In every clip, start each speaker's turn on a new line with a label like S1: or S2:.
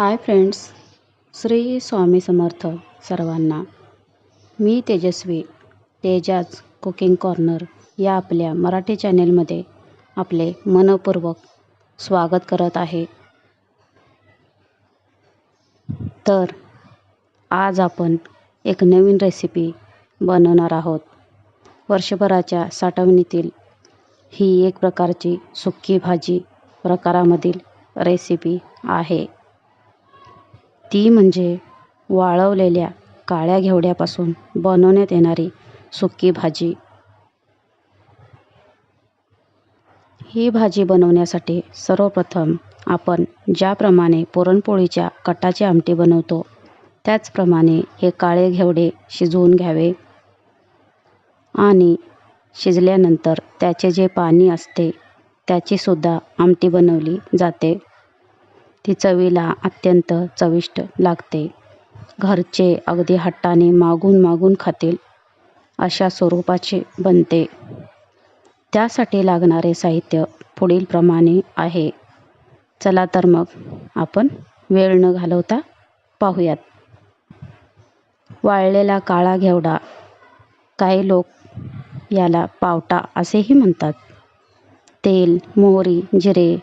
S1: Hi friends Shri Swami Samarth सर्वांना. मी तेजस्वी तेजाज cooking corner या आपल्या मराठी चॅनेलमध्ये आपले मनपूर्वक स्वागत करत आहे. तर आज आपण एक नवीन रेसिपी बनवणार आहोत. वर्षभराच्या साठवणीतील ही एक प्रकारची सुक्की भाजी प्रकारामधील रेसिपी आहे. ती म्हणजे वाळवलेल्या काळ्या घेवड्यापासून बनवण्यात येणारी सुकी भाजी. ही भाजी बनवण्यासाठी सर्वप्रथम आपण ज्याप्रमाणे पुरणपोळीच्या कटाची आमटी बनवतो त्याचप्रमाणे हे काळे घेवडे शिजवून घ्यावे आणि शिजल्यानंतर त्याचे जे पाणी असते त्याचीसुद्धा आमटी बनवली जाते. ती चवीला अत्यंत चविष्ट लागते. घरचे अगदी हट्टाने मागून मागून खातील अशा स्वरूपाचे बनते. त्यासाठी लागणारे साहित्य पुढीलप्रमाणे आहे. चला तर मग आपण वेळ न घालवता पाहूयात. वाळलेला काळा घेवडा काही लोक याला पावटा असेही म्हणतात. तेल मोहरी जिरे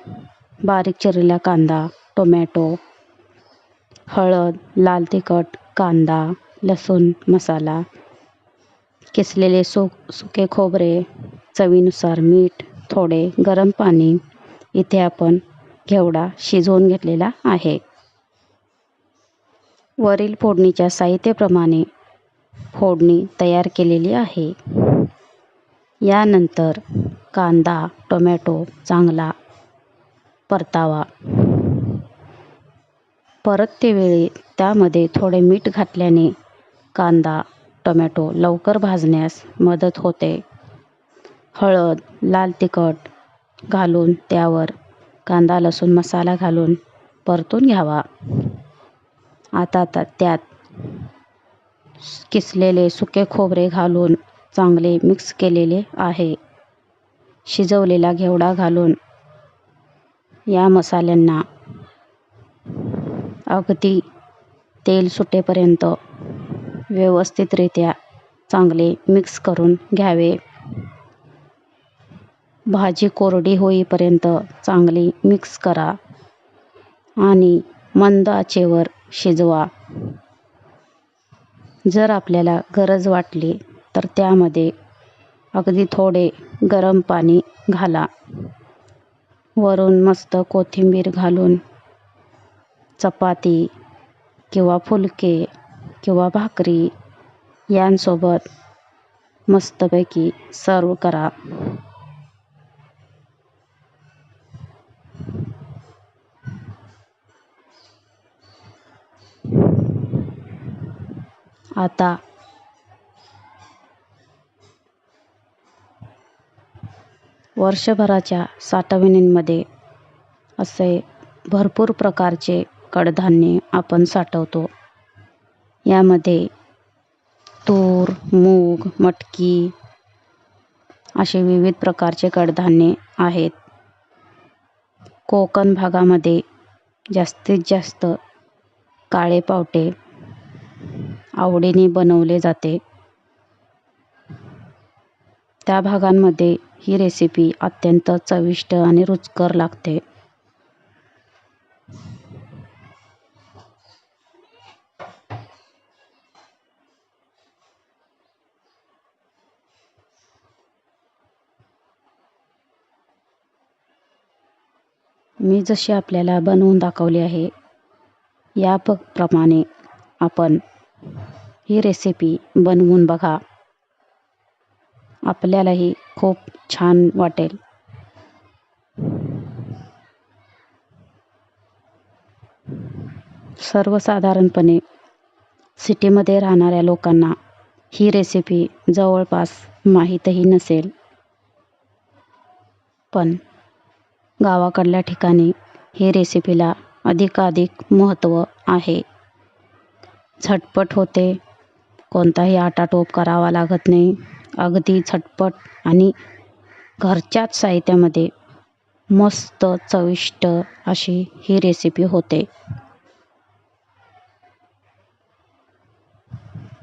S1: बारीक चिरलेला कांदा टोमॅटो हळद लाल तिखट कांदा लसूण मसाला किसलेले सु सुके खोबरे चवीनुसार मीठ थोडे गरम पाणी इथे आपण घेवडा शिजवून घेतलेला आहे. वरील फोडणीच्या साहित्याप्रमाणे फोडणी तयार केलेली आहे. यानंतर कांदा टोमॅटो चांगला परतावा. परततेवेळी त्यामध्ये थोडे मीठ घातल्याने कांदा टोमॅटो लवकर भाजण्यास मदत होते. हळद लाल तिखट घालून त्यावर कांदा लसूण मसाला घालून परतून घ्यावा. आता आता त्यात किसलेले सुके खोबरे घालून चांगले मिक्स केलेले आहे. शिजवलेला घेवडा घालून या मसाल्यांना अगदी तेल सुटेपर्यंत व्यवस्थितरित्या चांगले मिक्स करून घ्यावे. भाजी कोरडी होईपर्यंत चांगली मिक्स करा आणि मंद आचेवर शिजवा. जर आपल्याला गरज वाटली तर त्यामध्ये अगदी थोडे गरम पाणी घाला. वरून मस्त कोथिंबीर घालून चपाती किंवा फुलके किंवा भाकरी यांसोबत मस्तपैकी सर्व करा. आता वर्षभराच्या साठवणींमध्ये असे भरपूर प्रकारचे कडधान्ये आपण साठवतो. यामध्ये तूर मूग मटकी असे विविध प्रकारचे कडधान्ये आहेत. कोकण भागामध्ये जास्तीत जास्त काळे पावटे आवडीने बनवले जाते. त्या भागांमध्ये ही रेसिपी अत्यंत चविष्ट आणि रुचकर लागते. मी जशी आपल्याला बनवून दाखवली आहे या प प्रमाणे आपण ही रेसिपी बनवून बघा. आपल्यालाही खूप छान वाटेल. सर्वसाधारणपणे सिटीमध्ये राहणाऱ्या लोकांना ही रेसिपी जवळपास माहीतही नसेल. पण गावाकडल्या ठिकाणी हे रेसिपीला अधिकाधिक महत्त्व आहे. झटपट होते. कोणताही आटाटोप करावा लागत नाही. अगदी झटपट आणि घरच्याच साहित्यामध्ये मस्त चविष्ट अशी ही रेसिपी होते.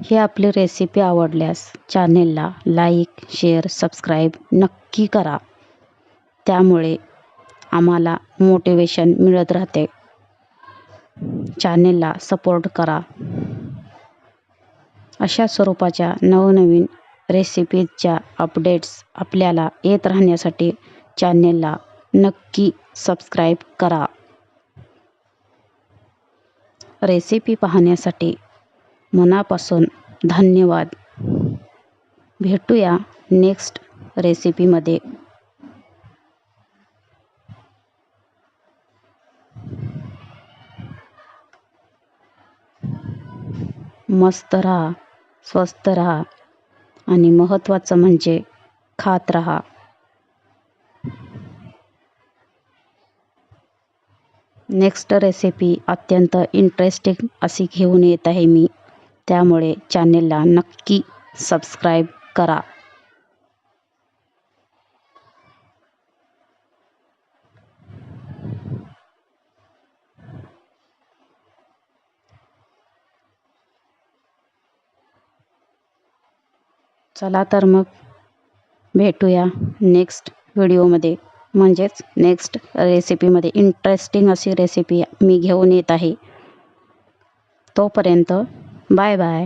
S1: ही आपली रेसिपी आवडल्यास चॅनेलला लाईक शेअर सबस्क्राईब नक्की करा. त्यामुळे आम्हाला मोटिवेशन मिळत राहते. चॅनेलला सपोर्ट करा. अशा स्वरूपाच्या नवनवीन रेसिपीजच्या अपडेट्स आपल्याला येत राहण्यासाठी चॅनेलला नक्की सबस्क्राईब करा. रेसिपी पाहण्यासाठी मनापासून धन्यवाद. भेटूया नेक्स्ट रेसिपीमध्ये मस्त राहा स्वस्त राहा आणि महत्त्वाचं म्हणजे खात राहा. नेक्स्ट रेसिपी अत्यंत इंटरेस्टिंग अशी घेऊन येत आहे मी. त्यामुळे चॅनेलला नक्की सबस्क्राईब करा. चला तर मग भेटूया नेक्स्ट व्हिडिओमध्ये म्हणजेच नेक्स्ट रेसिपीमध्ये इंटरेस्टिंग अशी रेसिपी मी घेऊन येत आहे. तोपर्यंत बाय बाय